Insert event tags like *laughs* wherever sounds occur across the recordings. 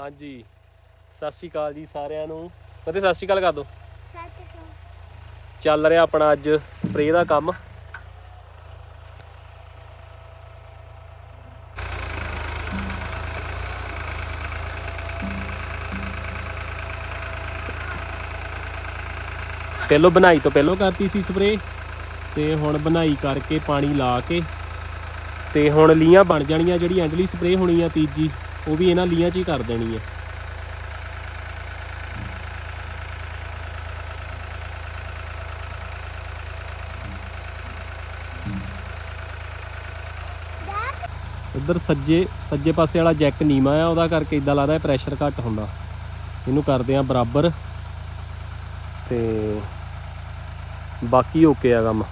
ਹਾਂਜੀ। ਸਤਿ ਸ਼੍ਰੀ ਅਕਾਲ ਜੀ ਸਾਰਿਆਂ ਨੂੰ। ਫਤਿਹ ਸਤਿ ਸ਼੍ਰੀ ਅਕਾਲ ਕਰ ਦੋ। ਚੱਲ ਰਿਹਾ ਆਪਣਾ ਅੱਜ ਸਪਰੇਅ ਦਾ ਕੰਮ। ਪਹਿਲੋਂ ਬਣਾਈ ਤੋਂ ਪਹਿਲੋਂ ਕਰਤੀ ਸੀ ਸਪਰੇਅ ਤੇ ਹੁਣ ਬਣਾਈ ਕਰਕੇ ਪਾਣੀ ਲਾ ਕੇ, ਤੇ ਹੁਣ ਲੀਆਂ ਬਣ ਜਾਣੀਆਂ ਜਿਹੜੀ ਐਂਡਲੀ ਸਪਰੇਅ ਹੋਣੀ ਆ ਤੀਜੀ। ਉਹ ਵੀ ਇਹਨਾਂ ਲੀਆਂ 'ਚ ਹੀ ਕਰ ਦੇਣੀ ਹੈ। ਉਧਰ ਸੱਜੇ ਸੱਜੇ ਪਾਸੇ ਵਾਲਾ ਜੈਕ ਨੀਵਾ ਆ, ਉਹਦਾ ਕਰਕੇ ਇਦਾਂ ਲੱਗਦਾ ਪ੍ਰੈਸ਼ਰ ਘੱਟ ਹੁੰਦਾ। ਇਹਨੂੰ ਕਰਦੇ ਆ ਬਰਾਬਰ। ਤੇ ਬਾਕੀ ਓਕੇ ਆ ਕੰਮ।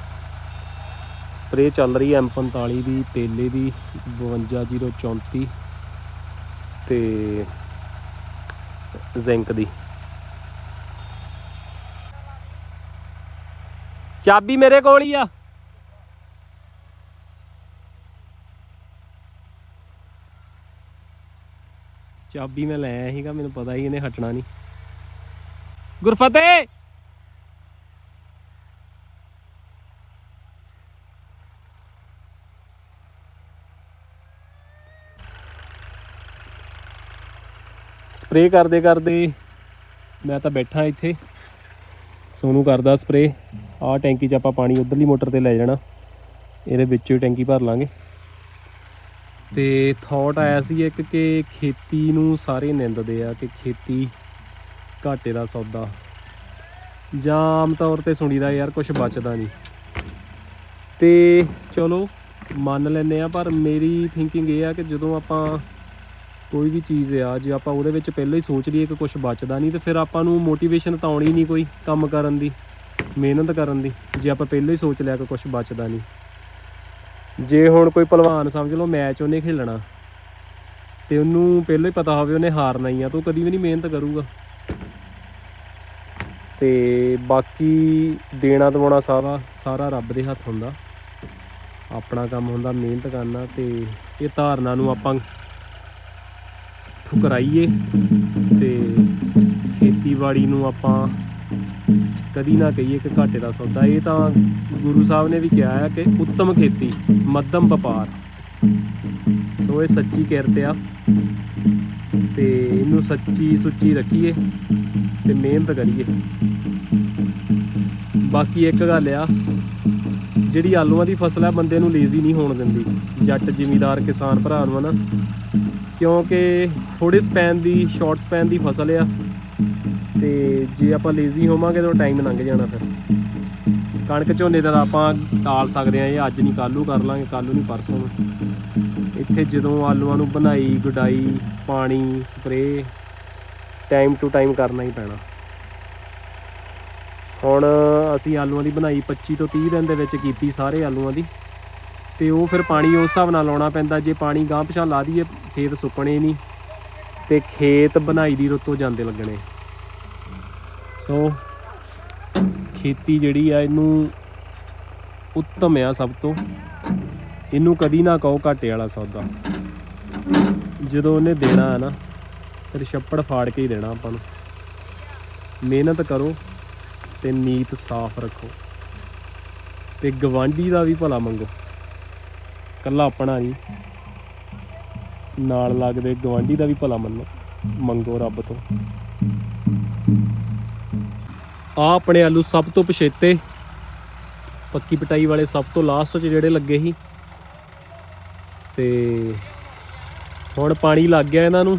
ਸਪਰੇਅ ਚੱਲ ਰਹੀ ਹੈ M45 ਦੀ, ਤੇਲੇ ਦੀ 52034 ਤੇ ਜ਼ਿੰਕ ਦੀ। ਚਾਬੀ ਮੇਰੇ ਕੋਲ ਹੀ ਆ। ਚਾਬੀ ਮੈਂ ਲੈ ਆਇਆ ਸੀਗਾ, ਮੈਨੂੰ ਪਤਾ ਹੀ ਇਹਨੇ ਹਟਣਾ ਨਹੀਂ। ਗੁਰਫਤਿਹ! ਸਪਰੇਅ ਕਰਦੇ ਕਰਦੇ ਮੈਂ ਤਾਂ ਬੈਠਾ ਇੱਥੇ। ਸੋਨੂੰ ਕਰਦਾ ਸਪਰੇਅ ਆਹ ਟੈਂਕੀ 'ਚ ਆਪਾਂ ਪਾਣੀ ਉਧਰਲੀ ਮੋਟਰ ਤੇ ਲੈ ਜਾਣਾ। ਇਹਦੇ ਵਿੱਚੋਂ ਹੀ ਟੈਂਕੀ ਭਰ ਲਾਂਗੇ। ਤੇ ਥਾਟ ਆਇਆ ਸੀ ਇੱਕ ਕਿ ਖੇਤੀ ਨੂੰ ਸਾਰੇ ਨਿੰਦਦੇ ਆ ਕਿ ਖੇਤੀ ਘਾਟੇ ਦਾ ਸੌਦਾ। ਜਾਂ ਆਮ ਤੌਰ ਤੇ ਸੁਣੀਦਾ ਯਾਰ ਕੁਝ ਬਚਦਾ ਨਹੀਂ। ਤੇ ਚਲੋ ਮੰਨ ਲੈਨੇ ਆ, ਪਰ ਮੇਰੀ ਥਿੰਕਿੰਗ ਇਹ ਆ ਕਿ ਜਦੋਂ ਆਪਾਂ ਕੋਈ ਵੀ ਚੀਜ਼ ਆ, ਜੇ ਆਪਾਂ ਉਹਦੇ ਵਿੱਚ ਪਹਿਲਾਂ ਹੀ ਸੋਚ ਲਈਏ ਕਿ ਕੁਝ ਬਚਦਾ ਨਹੀਂ, ਤੇ ਫਿਰ ਆਪਾਂ ਨੂੰ ਮੋਟੀਵੇਸ਼ਨ ਤਾਂ ਆਉਣੀ ਨਹੀਂ ਕੋਈ ਕੰਮ ਕਰਨ ਦੀ, ਮਿਹਨਤ ਕਰਨ ਦੀ, ਜੇ ਆਪਾਂ ਪਹਿਲਾਂ ਹੀ ਸੋਚ ਲਿਆ ਕਿ ਕੁਝ ਬਚਦਾ ਨਹੀਂ। ਜੇ ਹੁਣ ਕੋਈ ਪਹਿਲਵਾਨ ਸਮਝ ਲਓ ਮੈਚ ਉਹਨੇ ਖੇਲਣਾ, ਤੇ ਉਹਨੂੰ ਪਹਿਲਾਂ ਹੀ ਪਤਾ ਹੋਵੇ ਉਹਨੇ ਹਾਰਨਾ ਹੀ ਆ, ਤਾਂ ਉਹ ਕਦੀ ਵੀ ਨਹੀਂ ਮਿਹਨਤ ਕਰੂਗਾ। ਤੇ ਬਾਕੀ ਦੇਣਾ ਦਵਾਉਣਾ ਸਾਰਾ ਸਾਰਾ ਰੱਬ ਦੇ ਹੱਥ ਹੁੰਦਾ। ਆਪਣਾ ਕੰਮ ਹੁੰਦਾ ਮਿਹਨਤ ਕਰਨਾ ਤੇ ਇਹ ਧਾਰਨਾ ਨੂੰ ਆਪਾਂ ਠੁਕਰਾਈਏ ਤੇ ਖੇਤੀਬਾੜੀ ਨੂੰ ਆਪਾਂ ਕਦੀ ਨਾ ਕਹੀਏ ਕਿ ਘਾਟੇ ਦਾ ਸੌਦਾ। ਇਹ ਤਾਂ ਗੁਰੂ ਸਾਹਿਬ ਨੇ ਵੀ ਕਿਹਾ ਹੈ ਕਿ ਉੱਤਮ ਖੇਤੀ, ਮੱਧਮ ਵਪਾਰ। ਸੋ ਇਹ ਸੱਚੀ ਕਿਰਤ ਆ ਤੇ ਇਹਨੂੰ ਸੱਚੀ ਸੁੱਚੀ ਰੱਖੀਏ ਤੇ ਮਿਹਨਤ ਕਰੀਏ। ਬਾਕੀ ਇੱਕ ਗੱਲ ਆ, ਜਿਹੜੀ ਆਲੂਆਂ ਦੀ ਫਸਲ ਆ, ਬੰਦੇ ਨੂੰ ਲੇਜ਼ੀ ਨਹੀਂ ਹੋਣ ਦਿੰਦੀ। ਜੱਟ ਜ਼ਿਮੀਦਾਰ ਕਿਸਾਨ ਭਰਾ ਨੂੰ ਨਾ ਕਿਉਂਕਿ ਥੋੜੇ ਸਪੈਨ ਦੀ ਸ਼ਾਰਟ ਸਪੈਨ ਦੀ ਫਸਲ ਆ। ਤੇ ਜੇ ਆਪਾਂ ਲੇਜ਼ੀ ਹੋਵਾਂਗੇ ਤਾਂ ਟਾਈਮ ਲੰਘ ਜਾਣਾ ਫਿਰ। ਕਣਕ ਝੋਨੇ ਦਾ ਆਪਾਂ ਟਾਲ ਸਕਦੇ ਆ ਇਹ ਅੱਜ ਨਹੀਂ ਕੱਲ੍ਹ ਨੂੰ ਕਰ ਲਾਂਗੇ, ਕੱਲ੍ਹ ਨਹੀਂ ਪਰਸੋਂ ਇੱਥੇ ਜਦੋਂ ਆਲੂਆਂ ਨੂੰ ਬਣਾਈ, ਗੁਡਾਈ, ਪਾਣੀ ਸਪਰੇਅ ਟਾਈਮ ਟੂ ਟਾਈਮ ਕਰਨਾ ਹੀ ਪੈਣਾ। ਹੁਣ ਅਸੀਂ ਆਲੂਆਂ ਦੀ ਬਣਾਈ 25 ਤੋਂ 30 ਦਿਨ ਦੇ ਵਿੱਚ ਕੀਤੀ ਸਾਰੇ ਆਲੂਆਂ ਦੀ। ਤੇ ਉਹ ਫਿਰ ਪਾਣੀ ਉਸ ਹਿਸਾਬ ਨਾਲ ਲਾਉਣਾ ਪੈਂਦਾ, ਜੇ ਪਾਣੀ ਗਾਂਹ ਪਿਛਾਂ ਲਾ ਦਈਏ, ਖੇਤ ਸੁੱਕਣੇ ਨਹੀਂ ਤੇ ਖੇਤ ਬਣਾਈ ਦੀ ਰੁੱਤੋਂ ਜਾਂਦੇ ਲੱਗਣੇ। ਸੋ ਖੇਤੀ ਜਿਹੜੀ ਆ, ਇਹਨੂੰ ਉੱਤਮ ਆ ਸਭ ਤੋਂ। ਇਹਨੂੰ ਕਦੀ ਨਾ ਕਹੋ ਘਾਟੇ ਵਾਲਾ ਸੌਦਾ। ਜਦੋਂ ਉਹਨੇ ਦੇਣਾ ਹੈ ਨਾ, ਫਿਰ ਛੱਪੜ ਫਾੜ ਕੇ ਹੀ ਦੇਣਾ ਆਪਾਂ ਨੂੰ। ਮਿਹਨਤ ਕਰੋ ਤੇ ਨੀਤ ਸਾਫ਼ ਰੱਖੋ ਤੇ ਗਵਾਂਢੀ ਦਾ ਵੀ ਭਲਾ ਮੰਗੋ। ਕੱਲਾ ਆਪਣਾ ਨਹੀਂ ਨਾਲ ਲੱਗਦੇ ਗਵਾਂਢੀ ਦਾ ਵੀ ਭਲਾ ਮੰਨੋ, ਮੰਗੋ ਰੱਬ ਤੋਂ। ਆ ਆਪਣੇ ਆਲੂ ਸਭ ਤੋਂ ਪਛੇਤੇ, ਪੱਕੀ ਪਟਾਈ ਵਾਲੇ ਸਭ ਤੋਂ ਲਾਸਟ 'ਚ ਜਿਹੜੇ ਲੱਗੇ ਸੀ। ਤੇ ਹੁਣ ਪਾਣੀ ਲੱਗ ਗਿਆ ਇਹਨਾਂ ਨੂੰ,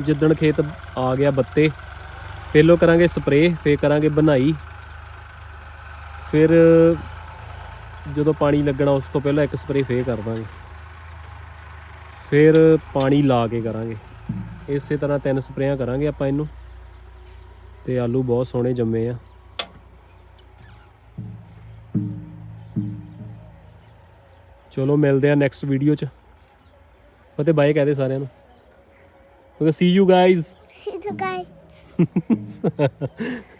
ਜਿੱਦਣ ਖੇਤ ਆ ਗਿਆ ਬੱਤੇ। ਪਹਿਲੋਂ ਕਰਾਂਗੇ ਸਪਰੇ ਫੇਰ ਕਰਾਂਗੇ ਬਣਾਈ। ਫਿਰ ਜਦੋਂ ਪਾਣੀ ਲੱਗਣਾ ਉਸ ਤੋਂ ਪਹਿਲਾਂ ਇੱਕ ਸਪਰੇਅ ਫੇਰ ਕਰ ਦਾਂਗੇ। ਫਿਰ ਪਾਣੀ ਲਾ ਕੇ ਕਰਾਂਗੇ। ਇਸੇ ਤਰ੍ਹਾਂ ਤਿੰਨ ਸਪਰੇਆਂ ਕਰਾਂਗੇ ਆਪਾਂ ਇਹਨੂੰ। ਤੇ ਆਲੂ ਬਹੁਤ ਸੋਹਣੇ ਜੰਮੇ ਆ। ਚਲੋ ਮਿਲਦੇ ਆ ਨੈਕਸਟ ਵੀਡੀਓ ਚ। ਫਤਿਹ ਬਾਏ ਕਹਦੇ ਸਾਰਿਆਂ ਨੂੰ। Okay see you guys See the guy. *laughs*